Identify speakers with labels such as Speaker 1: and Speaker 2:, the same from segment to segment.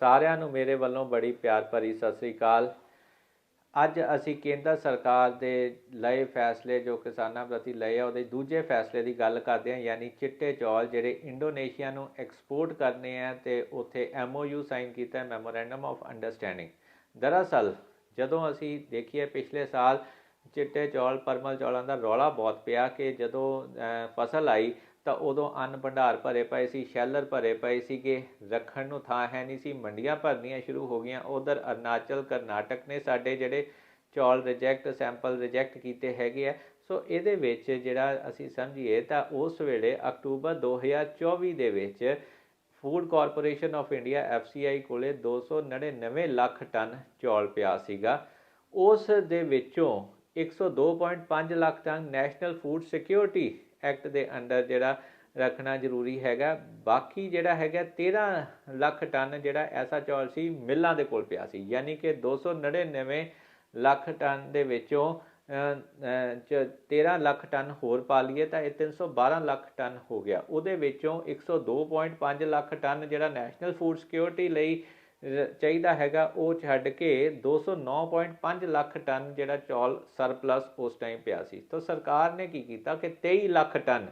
Speaker 1: ਸਾਰਿਆਂ ਨੂੰ ਮੇਰੇ ਵੱਲੋਂ ਬੜੀ ਪਿਆਰ ਭਰੀ ਸਤਿ ਸ੍ਰੀ ਅਕਾਲ। ਅੱਜ ਅਸੀਂ ਕੇਂਦਰ ਸਰਕਾਰ ਦੇ ਲਏ ਫੈਸਲੇ, ਜੋ ਕਿਸਾਨਾਂ ਪ੍ਰਤੀ ਲਏ ਆ, ਉਹਦੇ ਦੂਜੇ ਫੈਸਲੇ ਦੀ ਗੱਲ ਕਰਦੇ ਹਾਂ, ਯਾਨੀ ਚਿੱਟੇ ਚੌਲ ਜਿਹੜੇ ਇੰਡੋਨੇਸ਼ੀਆ ਨੂੰ ਐਕਸਪੋਰਟ ਕਰਨੇ ਆ ਤੇ ਉੱਥੇ ਐਮਓਯੂ ਸਾਈਨ ਕੀਤਾ ਹੈ ਮੈਮੋਰੈਂਡਮ ਆਫ ਅੰਡਰਸਟੈਂਡਿੰਗ ਦਰਅਸਲ, ਜਦੋਂ ਅਸੀਂ ਦੇਖੀਏ ਪਿਛਲੇ ਸਾਲ ਚਿੱਟੇ ਚੌਲ, ਪਰਮਲ ਚੌਲਾਂ ਦਾ ਰੌਲਾ ਬਹੁਤ ਪਿਆ ਕਿ ਜਦੋਂ ਫਸਲ ਆਈ ਤਾਂ ਉਦੋਂ ਅੰਨ ਭੰਡਾਰ ਭਰੇ ਪਏ ਸੀ, ਸ਼ੈਲਰ ਭਰੇ ਪਏ ਸੀਗੇ। ਰੱਖਣ ਨੂੰ ਥਾਂ ਹੈ ਨਹੀਂ ਸੀ। ਮੰਡੀਆਂ ਭਰਨੀਆਂ ਸ਼ੁਰੂ ਹੋ ਗਈਆਂ। ਉਧਰ ਅਰੁਣਾਚਲ, ਕਰਨਾਟਕ ਨੇ ਸਾਡੇ ਜਿਹੜੇ ਚੌਲ ਰਿਜੈਕਟ ਸੈਂਪਲ ਰਿਜੈਕਟ ਕੀਤੇ ਹੈਗੇ ਆ। ਸੋ ਇਹਦੇ ਵਿੱਚ ਜਿਹੜਾ ਅਸੀਂ ਸਮਝੀਏ ਤਾਂ ਉਸ ਵੇਲੇ ਅਕਤੂਬਰ 2024 ਦੇ ਵਿੱਚ food corporation of India FCI ਕੋਲੇ 299 ਲੱਖ ਟਨ ਚੌਲ ਪਿਆ ਸੀਗਾ। ਉਸ ਦੇ ਵਿੱਚੋਂ 102.5 lakh tonne national food security act ਦੇ ਅੰਡਰ ਜਿਹੜਾ ਰੱਖਣਾ ਜ਼ਰੂਰੀ ਹੈਗਾ। ਬਾਕੀ ਜਿਹੜਾ ਹੈਗਾ 13 ਲੱਖ ਟਨ ਜਿਹੜਾ ਐਸਾ ਚੌਲ ਸੀ, ਮਿੱਲਾਂ ਦੇ ਕੋਲ ਪਿਆ ਸੀ। ਯਾਨੀ ਕਿ 299 ਲੱਖ ਟਨ ਦੇ ਵਿੱਚੋਂ ਚ 13 ਲੱਖ ਟਨ ਹੋਰ ਪਾ ਲਈਏ ਤਾਂ ਇਹ 312 ਲੱਖ ਟਨ ਹੋ ਗਿਆ। ਉਹਦੇ ਵਿੱਚੋਂ 102.5 ਲੱਖ ਟਨ ਜਿਹੜਾ ਨੈਸ਼ਨਲ ਫੂਡ ਸਿਕਿਉਰਿਟੀ ਲਈ ਚਾਹੀਦਾ ਹੈਗਾ, ਉਹ ਛੱਡ ਕੇ 209.5 ਲੱਖ ਟਨ ਜਿਹੜਾ ਚੌਲ ਸਰਪਲਸ ਉਸ ਟਾਈਮ ਪਿਆ ਸੀ। ਤਾਂ ਸਰਕਾਰ ਨੇ ਕੀ ਕੀਤਾ ਕਿ 23 ਲੱਖ ਟਨ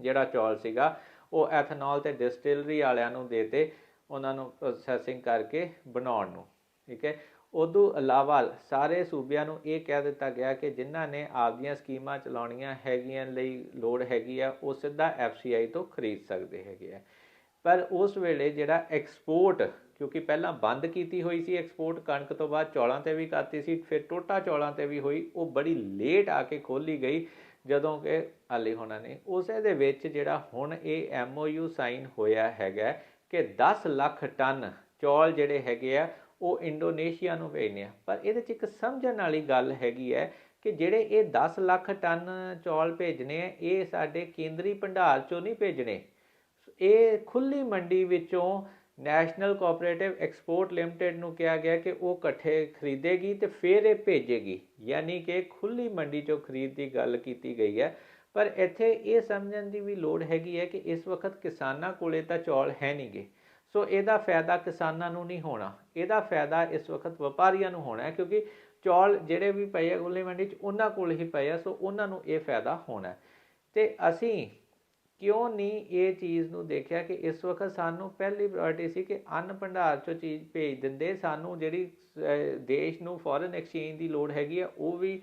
Speaker 1: ਜਿਹੜਾ ਚੌਲ ਸੀਗਾ, ਉਹ ਐਥਨੋਲ ਤੇ ਡਿਸਟਿਲਰੀ ਵਾਲਿਆਂ ਨੂੰ ਦੇਤੇ ਉਹਨਾਂ ਨੂੰ ਪ੍ਰੋਸੈਸਿੰਗ ਕਰਕੇ ਬਣਾਉਣ ਨੂੰ, ਠੀਕ ਹੈ? ਉਦੋਂ ਇਲਾਵਾ ਸਾਰੇ ਸੂਬਿਆਂ ਨੂੰ ਇਹ ਕਹਿ ਦਿੱਤਾ ਗਿਆ ਕਿ ਜਿਨ੍ਹਾਂ ਨੇ ਆਪਦੀਆਂ ਸਕੀਮਾਂ ਚਲਾਉਣੀਆਂ ਹੈਗੀਆਂ ਲਈ ਲੋੜ ਹੈਗੀ ਆ, ਉਹ ਸਿੱਧਾ FCI ਤੋਂ ਖਰੀਦ ਸਕਦੇ ਹੈਗੇ ਆ। ਪਰ ਉਸ ਵੇਲੇ ਜਿਹੜਾ ਐਕਸਪੋਰਟ ਕਿਉਂਕਿ ਪਹਿਲਾਂ ਬੰਦ ਕੀਤੀ ਹੋਈ ਸੀ ਐਕਸਪੋਰਟ ਕਣਕ ਤੋਂ ਬਾਅਦ ਚੌਲਾਂ ਤੇ ਵੀ ਕਰਤੀ ਸੀ, ਫਿਰ ਟੋਟਾ ਚੌਲਾਂ ਤੇ ਵੀ ਹੋਈ, ਉਹ ਬੜੀ ਲੇਟ ਆ ਕੇ ਖੋਲੀ ਗਈ, ਜਦੋਂ ਕਿ ਹਾਲੇ ਹੋਣਾ ਨੇ, ਉਸੇ ਦੇ ਵਿੱਚ ਜਿਹੜਾ ਹੁਣ ਇਹ MOU ਸਾਈਨ ਹੋਇਆ ਹੈਗਾ ਕਿ 10 ਲੱਖ ਟਨ ਚੌਲ ਜਿਹੜੇ ਹੈਗੇ ਆ, ਉਹ ਇੰਡੋਨੇਸ਼ੀਆ ਨੂੰ ਭੇਜਣੇ ਆ। ਪਰ ਇਹਦੇ 'ਚ ਇੱਕ ਸਮਝਣ ਵਾਲੀ ਗੱਲ ਹੈਗੀ ਹੈ ਕਿ ਜਿਹੜੇ ਇਹ 10 ਲੱਖ ਟਨ ਚੌਲ ਭੇਜਣੇ ਆ, ਇਹ ਸਾਡੇ ਕੇਂਦਰੀ ਭੰਡਾਰ ਚੋਂ ਨਹੀਂ ਭੇਜਣੇ ਇਹ ਖੁੱਲੀ ਮੰਡੀ ਵਿੱਚੋਂ ਨੈਸ਼ਨਲ ਕੋਆਪਰੇਟਿਵ ਐਕਸਪੋਰਟ ਲਿਮਟਿਡ ਨੂੰ ਕਿਹਾ ਗਿਆ ਕਿ ਉਹ ਇਕੱਠੇ ਖਰੀਦੇਗੀ ਤੇ ਫਿਰ ਇਹ ਭੇਜੇਗੀ। ਯਾਨੀ ਕਿ ਖੁੱਲੀ ਮੰਡੀ ਚੋਂ ਖਰੀਦ ਦੀ ਗੱਲ ਕੀਤੀ ਗਈ ਹੈ। ਪਰ ਇੱਥੇ ਇਹ ਸਮਝਣ ਦੀ ਵੀ ਲੋੜ ਹੈਗੀ ਹੈ ਕਿ ਇਸ ਵਕਤ ਕਿਸਾਨਾਂ ਕੋਲੇ ਤਾਂ ਚੌਲ ਹੈ ਨਹੀਂਗੇ। ਸੋ ਇਹਦਾ ਫਾਇਦਾ ਕਿਸਾਨਾਂ ਨੂੰ ਨਹੀਂ ਹੋਣਾ। ਇਹਦਾ ਫਾਇਦਾ ਇਸ ਵਕਤ ਵਪਾਰੀਆਂ ਨੂੰ ਹੋਣਾ ਹੈ ਕਿਉਂਕਿ ਚੌਲ ਜਿਹੜੇ ਵੀ ਪਏ ਆ ਖੁੱਲੀ ਮੰਡੀ 'ਚ, ਉਹਨਾਂ ਕੋਲ ਹੀ ਪਏ ਆ, ਸੋ ਉਹਨਾਂ ਨੂੰ ਇਹ ਫਾਇਦਾ ਹੋਣਾ ਹੈ। ਤੇ ਅਸੀਂ ਕਿਉਂ ਨਹੀਂ ਇਹ ਚੀਜ਼ ਨੂੰ ਦੇਖਿਆ ਕਿ ਇਸ ਵਕਤ ਸਾਨੂੰ ਪਹਿਲੀ ਪ੍ਰਾਇੋਰਟੀ ਸੀ ਕਿ ਅੰਨ ਭੰਡਾਰ ਚੋਂ ਚੀਜ਼ ਭੇਜ ਦਿੰਦੇ। ਸਾਨੂੰ ਜਿਹੜੀ ਦੇਸ਼ ਨੂੰ ਫੋਰਨ ਐਕਸਚੇਂਜ ਦੀ ਲੋੜ ਹੈਗੀ ਆ, ਉਹ ਵੀ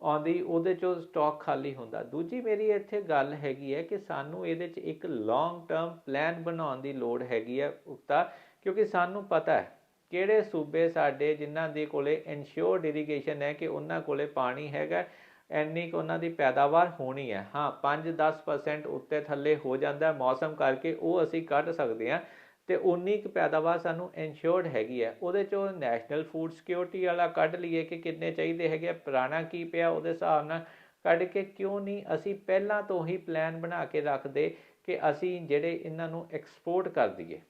Speaker 1: ਆਉਂਦੀ, ਉਹਦੇ ਚੋਂ ਸਟਾਕ ਖਾਲੀ ਹੁੰਦਾ। ਦੂਜੀ ਮੇਰੀ ਇੱਥੇ ਗੱਲ ਹੈਗੀ ਹੈ ਕਿ ਸਾਨੂੰ ਇਹਦੇ 'ਚ ਇੱਕ ਲੌਂਗ ਟਰਮ ਪਲਾਨ ਬਣਾਉਣ ਦੀ ਲੋੜ ਹੈਗੀ ਹੈ ਉਕਤਾ ਕਿਉਂਕਿ ਸਾਨੂੰ ਪਤਾ ਹੈ ਕਿਹੜੇ ਸੂਬੇ ਸਾਡੇ ਜਿਨ੍ਹਾਂ ਦੇ ਕੋਲੇ ਇਨਸ਼ੋਰਡ ਇਰੀਗੇਸ਼ਨ ਹੈ ਕਿ ਉਹਨਾਂ ਕੋਲੇ ਪਾਣੀ ਹੈਗਾ। ਇੰਨੀ ਕੁ ਉਹਨਾਂ ਦੀ ਪੈਦਾਵਾਰ ਹੋਣੀ ਹੈ। ਹਾਂ 5-10% ਉੱਤੇ ਥੱਲੇ ਹੋ ਜਾਂਦਾ ਮੌਸਮ ਕਰਕੇ ਉਹ ਅਸੀਂ ਕੱਢ ਸਕਦੇ ਹਾਂ ਤੇ ਉਨੀ ਕੁ ਪੈਦਾਵਾਰ ਸਾਨੂੰ ਇਨਸ਼ੋਰਡ ਹੈਗੀ ਹੈ। ਉਹਦੇ ਚੋਂ ਨੈਸ਼ਨਲ ਫੂਡ ਸਿਕਿਉਰਿਟੀ ਵਾਲਾ ਕੱਢ ਲਈਏ ਕਿ ਕਿੰਨੇ ਚਾਹੀਦੇ ਹੈਗੇ ਆ, ਪੁਰਾਣਾ ਕੀ ਪਿਆ ਉਹਦੇ ਹਿਸਾਬ ਨਾਲ ਕੱਢ ਕੇ ਕਿਉਂ ਨਹੀਂ ਅਸੀਂ ਪਹਿਲਾਂ ਤੋਂ ਹੀ ਪਲਾਨ ਬਣਾ ਕੇ ਰੱਖਦੇ ਕਿ ਅਸੀਂ ਜਿਹੜੇ ਇਹਨਾਂ ਨੂੰ ਐਕਸਪੋਰਟ ਕਰ ਦਈਏ।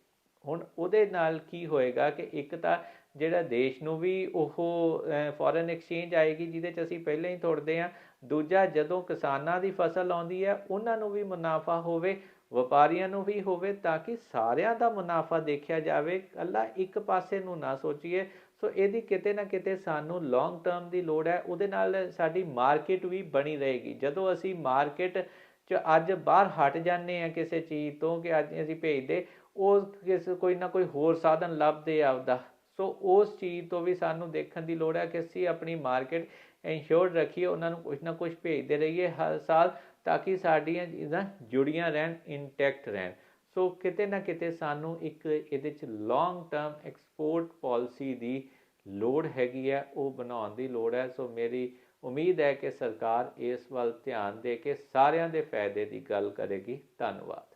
Speaker 1: ਹੁਣ ਉਹਦੇ ਨਾਲ ਕੀ ਹੋਏਗਾ ਕਿ ਇੱਕ ਤਾਂ ਜਿਹੜਾ ਦੇਸ਼ ਨੂੰ ਵੀ ਉਹ ਫੋਰਨ ਐਕਸਚੇਂਜ ਆਏਗੀ, ਜਿਹਦੇ ਚ ਅਸੀਂ ਪਹਿਲਾਂ ਹੀ ਤੋੜਦੇ ਆ ਦੂਜਾ ਜਦੋਂ ਕਿਸਾਨਾਂ ਦੀ ਫਸਲ ਆਉਂਦੀ ਹੈ, ਉਹਨਾਂ ਨੂੰ ਵੀ ਮੁਨਾਫਾ ਹੋਵੇ, ਵਪਾਰੀਆਂ ਨੂੰ ਵੀ ਹੋਵੇ, ਤਾਂ ਕਿ ਸਾਰਿਆਂ ਦਾ ਮੁਨਾਫਾ ਦੇਖਿਆ ਜਾਵੇ ਕੱਲਾ ਇੱਕ ਪਾਸੇ ਨੂੰ ਨਾ ਸੋਚੀਏ, ਸੋ ਇਹਦੀ ਕਿਤੇ ਨਾ ਕਿਤੇ ਸਾਨੂੰ ਲੌਂਗ ਟਰਮ ਦੀ ਲੋੜ ਹੈ, ਉਹਦੇ ਨਾਲ ਸਾਡੀ ਮਾਰਕੀਟ ਵੀ ਬਣੀ ਰਹੇਗੀ। ਜਦੋਂ ਅਸੀਂ ਮਾਰਕੀਟ 'ਚ ਅੱਜ ਬਾਹਰ ਹਟ ਜਾਂਦੇ ਆ ਕਿਸੇ ਚੀਜ਼ ਤੋਂ ਕਿ ਅੱਜ ਅਸੀਂ ਭੇਜਦੇ, ਉਹ ਕਿਸੇ, ਕੋਈ ਨਾ ਕੋਈ ਹੋਰ ਸਾਧਨ ਲੱਭਦੇ ਆ ਆਪਦਾ। ਸੋ ਉਸ ਚੀਜ਼ ਤੋਂ ਵੀ ਸਾਨੂੰ ਦੇਖਣ ਦੀ ਲੋੜ ਹੈ ਕਿ ਅਸੀਂ ਆਪਣੀ ਮਾਰਕੀਟ ਇੰਸ਼ੋਰਡ ਰੱਖੀਏ, ਉਹਨਾਂ ਨੂੰ ਕੁਝ ਨਾ ਕੁਝ ਭੇਜਦੇ ਰਹੀਏ ਹਰ ਸਾਲ ਤਾਂ ਕਿ ਸਾਡੀਆਂ ਚੀਜ਼ਾਂ ਜੁੜੀਆਂ ਰਹਿਣ ਇੰਟੈਕਟ ਰਹਿਣ। ਸੋ ਕਿਤੇ ਨਾ ਕਿਤੇ ਸਾਨੂੰ ਇੱਕ ਇਹਦੇ ਚ ਲੌਂਗ ਟਰਮ ਐਕਸਪੋਰਟ ਪਾਲਿਸੀ ਦੀ ਲੋੜ ਹੈਗੀ ਹੈ, ਉਹ ਬਣਾਉਣ ਦੀ ਲੋੜ ਹੈ। ਸੋ ਮੇਰੀ ਉਮੀਦ ਹੈ ਕਿ ਸਰਕਾਰ ਇਸ ਵੱਲ ਧਿਆਨ ਦੇ ਕੇ ਸਾਰਿਆਂ ਦੇ ਫਾਇਦੇ ਦੀ ਗੱਲ ਕਰੇਗੀ। ਧੰਨਵਾਦ।